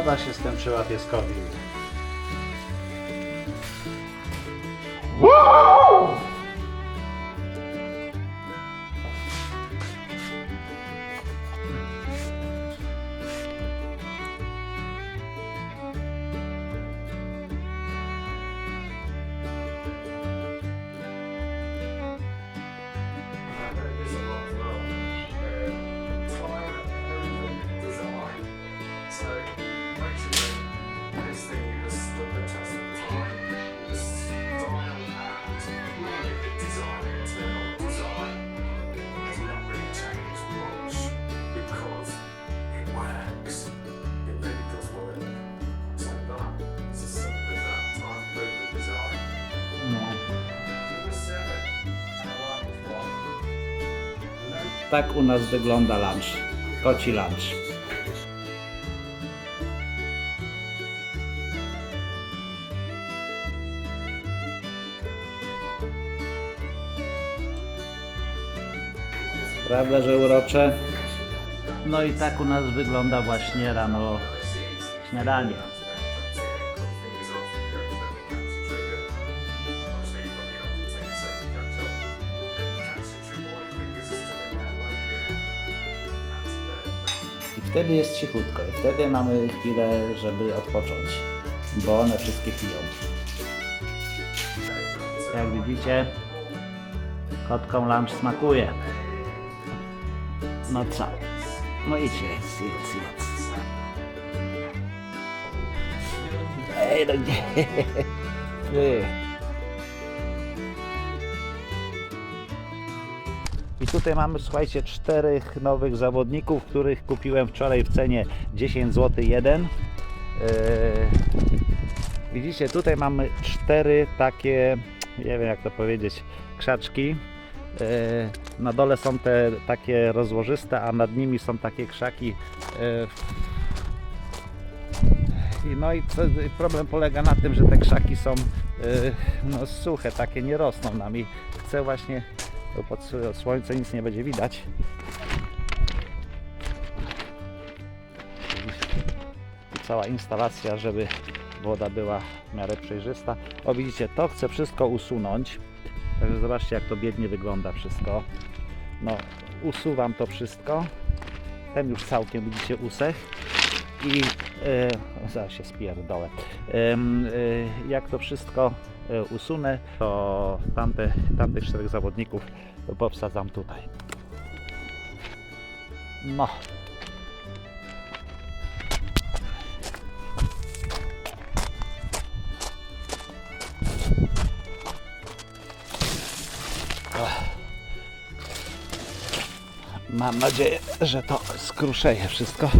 Woda się skończyła pieskowi. So Tak u nas wygląda lunch. Koci lunch. Prawda, że urocze? No i tak u nas wygląda właśnie rano śniadanie. Wtedy jest cichutko i wtedy mamy chwilę, żeby odpocząć, bo one wszystkie piją. Jak widzicie, kotkom lunch smakuje. No co? No idź, jedz, jedz, jedz. Ej, no nie. tutaj mamy, słuchajcie, czterech nowych zawodników, których kupiłem wczoraj w cenie 10 zł jeden. Eee, widzicie, tutaj mamy cztery takie, nie wiem jak to powiedzieć, krzaczki. Eee, na dole są te takie rozłożyste, a nad nimi są takie krzaki. Eee, no i problem polega na tym, że te krzaki są yy, no, suche, takie nie rosną nam i chcę właśnie, bo pod sł- słońce nic nie będzie widać. I cała instalacja, żeby woda była w miarę przejrzysta. O widzicie, to chcę wszystko usunąć. Także zobaczcie jak to biednie wygląda wszystko. No, usuwam to wszystko. Ten już całkiem widzicie usech i e, zaraz się spierdolę. Em, e, jak to wszystko usunę, to tamte, tamtych czterech zawodników powsadzam tutaj. No. Mam nadzieję, że to skruszeje wszystko.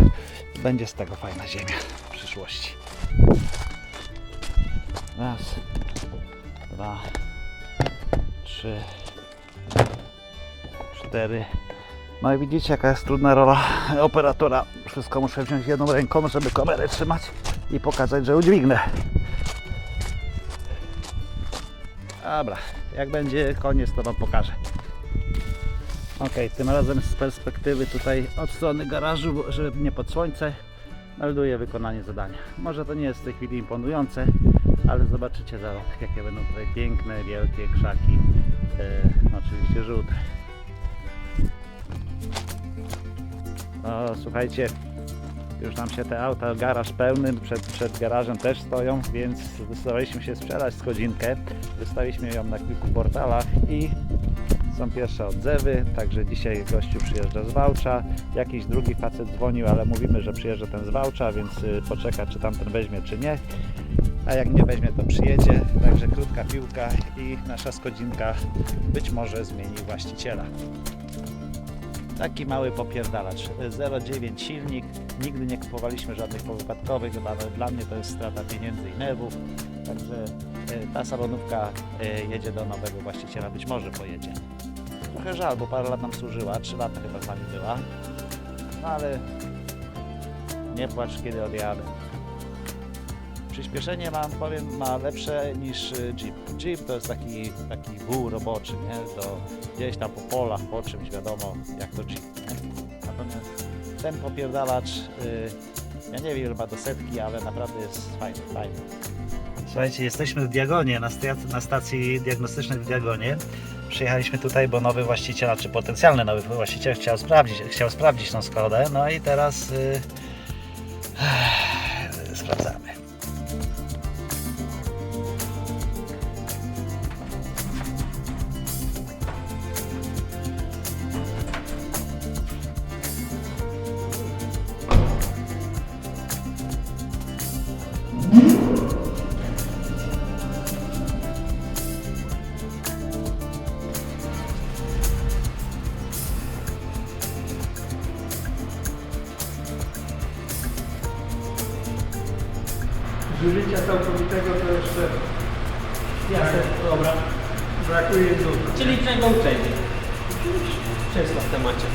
Będzie z tego fajna ziemia w przyszłości. Raz, dwa, trzy, cztery. No i widzicie jaka jest trudna rola operatora. Wszystko muszę wziąć jedną ręką, żeby kamerę trzymać i pokazać, że udźwignę. Dobra, jak będzie koniec, to Wam pokażę. Ok, tym razem z perspektywy tutaj od strony garażu, żeby nie pod słońce, melduję wykonanie zadania. Może to nie jest w tej chwili imponujące, ale zobaczycie za rok, jakie będą tutaj piękne, wielkie krzaki, e, oczywiście żółte. O, słuchajcie, już nam się te auta, garaż pełny, przed, przed garażem też stoją, więc zdecydowaliśmy się sprzedać schodzinkę. Wystawiliśmy ją na kilku portalach i są pierwsze odzewy, także dzisiaj gościu przyjeżdża z Wałcza. Jakiś drugi facet dzwonił, ale mówimy, że przyjeżdża ten z Wałcza, więc y, poczeka, czy tamten weźmie, czy nie. A jak nie weźmie, to przyjedzie. Także krótka piłka i nasza skodzinka być może zmieni właściciela. Taki mały popierdalacz. 0,9 silnik. Nigdy nie kupowaliśmy żadnych powypadkowych, dla, dla mnie to jest strata pieniędzy i nerwów. Także e, ta salonówka e, jedzie do nowego właściciela, być może pojedzie. Trochę żal, bo parę lat nam służyła, 3 lata chyba z nami była. No ale nie płacz kiedy odjadę. Przyspieszenie mam, powiem, ma lepsze niż y, Jeep. Jeep to jest taki, taki wół roboczy, nie? Do, gdzieś tam po polach, po czymś, wiadomo, jak to Jeep. Nie? Natomiast ten popierdalacz y, Ja nie wiem ma do setki, ale naprawdę jest fajny, fajny. Słuchajcie, jesteśmy w Diagonie, na, stac- na stacji diagnostycznej w Diagonie. Przyjechaliśmy tutaj, bo nowy właściciel, czy potencjalny nowy właściciel chciał sprawdzić, chciał sprawdzić tą Skodę, no i teraz y, sprawdzamy. Zużycia całkowitego to jeszcze Jasne, dobra. brakuje dużo. Czyli przeglądzenie. Często w temacie.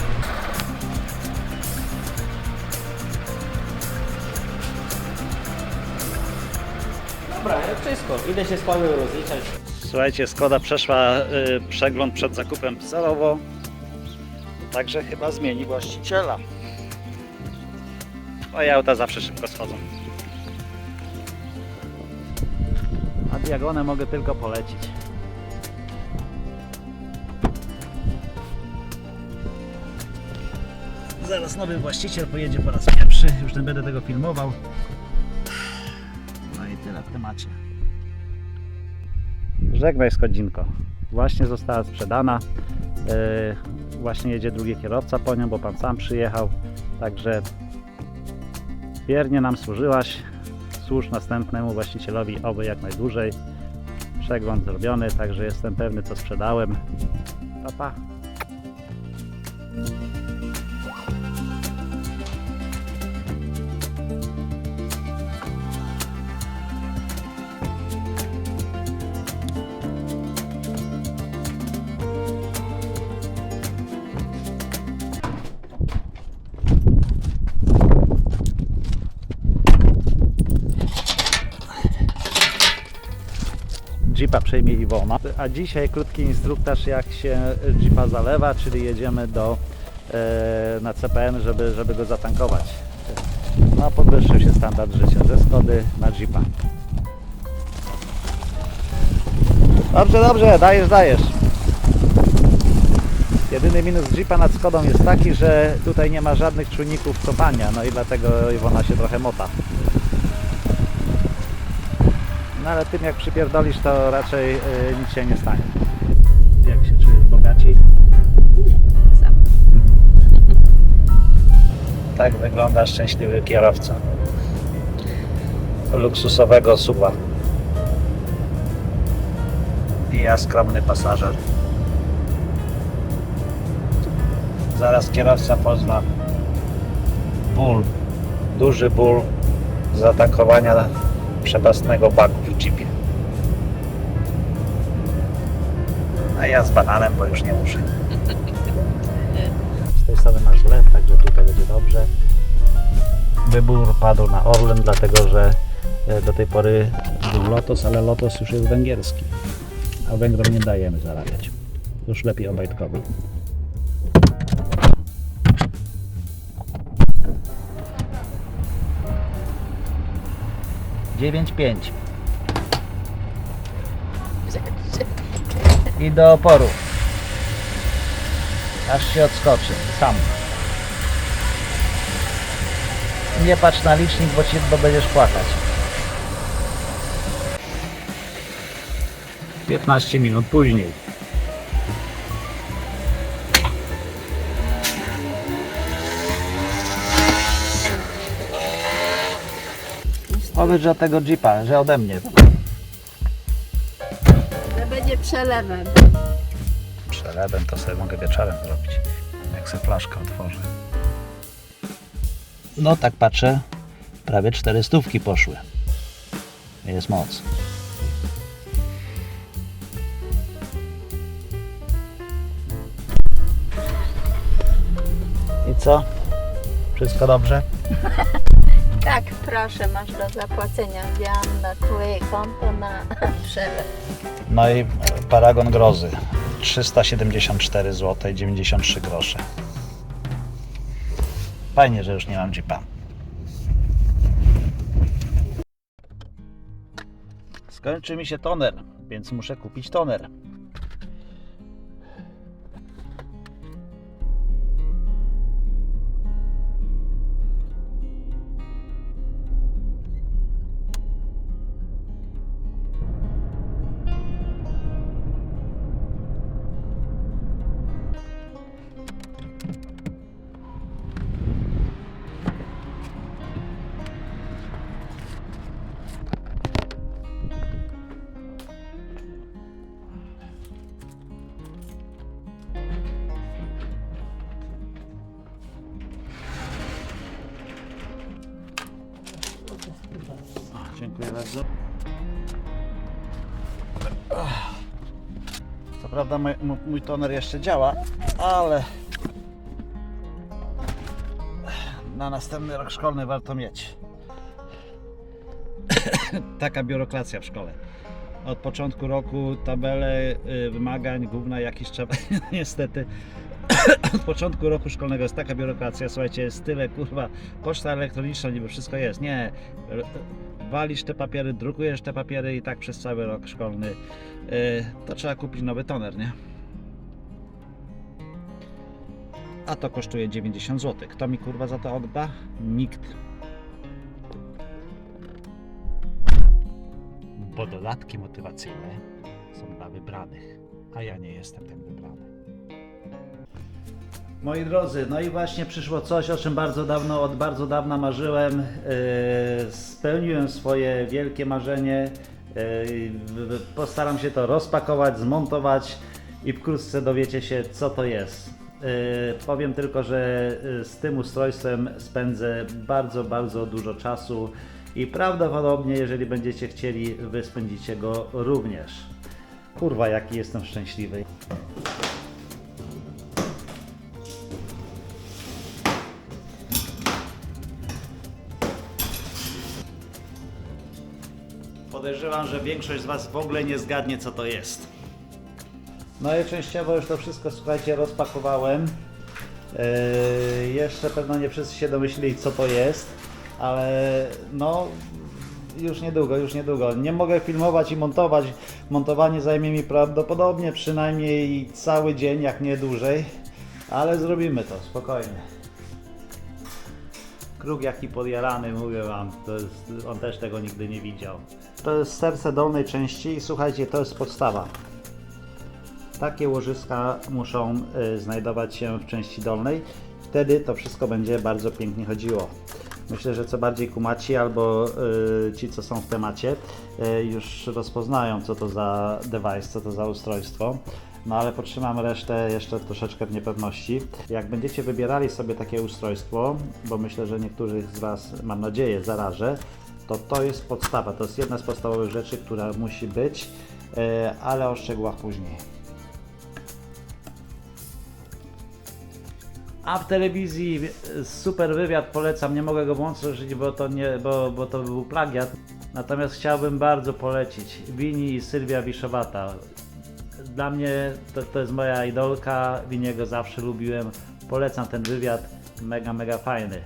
Dobra, ja wszystko. Idę się z panem rozliczać. Słuchajcie, Skoda przeszła y, przegląd przed zakupem celowo. Także chyba zmieni właściciela. Moje auta zawsze szybko schodzą. A Diagonę mogę tylko polecić. Zaraz nowy właściciel pojedzie po raz pierwszy. Już nie będę tego filmował. No i tyle w temacie. Żegnaj Skodzinko. Właśnie została sprzedana. Yy, właśnie jedzie drugi kierowca po nią, bo pan sam przyjechał. Także wiernie nam służyłaś. Służ następnemu właścicielowi oby jak najdłużej. Przegląd zrobiony, także jestem pewny co sprzedałem. Pa, pa. Jeepa przejmie Iwona. A dzisiaj krótki instruktaż jak się Jeepa zalewa, czyli jedziemy do, e, na CPN, żeby, żeby go zatankować. No, podwyższył się standard życia ze Skody na Jeepa. Dobrze, dobrze, dajesz, dajesz. Jedyny minus Jeepa nad Skodą jest taki, że tutaj nie ma żadnych czujników cofania, no i dlatego Iwona się trochę mota. No ale tym jak przypierdolisz, to raczej y, nic się nie stanie. Jak się czujesz bogaciej? Tak wygląda szczęśliwy kierowca luksusowego suba. I ja skromny pasażer. Zaraz kierowca pozna ból, duży ból zaatakowania przepastnego baku A ja z bananem, bo już nie muszę. Z tej strony masz lew, także tutaj będzie dobrze. Wybór padł na Orlen, dlatego że e, do tej pory był Lotos, ale Lotos już jest węgierski. A Węgrom nie dajemy zarabiać. Już lepiej obajtkowy. Dziewięć pięć. I do oporu. Aż się odskoczy. Sam. Nie patrz na licznik, bo, ci, bo będziesz płakać. 15 minut później. Powiedz, że tego jeepa, że ode mnie. Przelewem. Przelewem to sobie mogę wieczorem zrobić, jak sobie flaszkę otworzę. No tak patrzę, prawie cztery stówki poszły. Jest moc. I co? Wszystko dobrze? Tak, proszę, masz do zapłacenia. Wziąłam na twoje konto na potrzeby. No i paragon grozy 374 zł 93 grosze. Fajnie, że już nie mam jeepa. Skończy mi się toner, więc muszę kupić toner. Dziękuję bardzo. Co prawda mój, mój- toner jeszcze działa, ale na następny rok szkolny warto mieć. Taka biurokracja w szkole. Od początku roku tabele y, wymagań, gówna jakiś trzeba, niestety. Od początku roku szkolnego jest taka biurokracja, słuchajcie, jest tyle, kurwa, poczta elektroniczna, niby wszystko jest. Nie, walisz te papiery, drukujesz te papiery i tak przez cały rok szkolny. Y, To trzeba kupić nowy toner, nie? A to kosztuje 90 zł. Kto mi kurwa za to odda? Nikt. Bo dodatki motywacyjne są dla wybranych, a ja nie jestem ten wybrany. Moi drodzy, no i właśnie przyszło coś, o czym bardzo dawno, od bardzo dawna marzyłem. Yy, spełniłem swoje wielkie marzenie. W- postaram się to rozpakować, zmontować i wkrótce dowiecie się, co to jest. Yy, powiem tylko, że z tym ustrojstwem spędzę bardzo, bardzo dużo czasu i prawdopodobnie, jeżeli będziecie chcieli, wy spędzicie go również. Kurwa, jaki jestem szczęśliwy. Podejrzewam, że większość z Was w ogóle nie zgadnie, co to jest. No i częściowo już to wszystko, słuchajcie, rozpakowałem. Yy, jeszcze pewno nie wszyscy się domyślili, co to jest, ale no już niedługo, już niedługo. Nie mogę filmować i montować. Montowanie zajmie mi prawdopodobnie przynajmniej cały dzień, jak nie dłużej, ale zrobimy to spokojnie. Kruk jaki podjarany, mówię wam, to jest, on też tego nigdy nie widział. To jest serce dolnej części i słuchajcie, to jest podstawa. Takie łożyska muszą y, znajdować się w części dolnej, wtedy to wszystko będzie bardzo pięknie chodziło. Myślę, że co bardziej kumaci albo y, ci, co są w temacie, y, już rozpoznają, co to za device, co to za ustrojstwo. No ale potrzymam resztę jeszcze troszeczkę w niepewności. Jak będziecie wybierali sobie takie ustrojstwo, bo myślę, że niektórych z Was, mam nadzieję, zarażę, to to jest podstawa. To jest jedna z podstawowych rzeczy, która musi być, y, ale o szczegółach później. A w telewizji super wywiad polecam, nie mogę go włączyć, bo to, nie, bo, bo to był plagiat. Natomiast chciałbym bardzo polecić Wini i Sylwia Wiszowata. Dla mnie to, to jest moja idolka, Winiego zawsze lubiłem. Polecam ten wywiad, mega, mega fajny.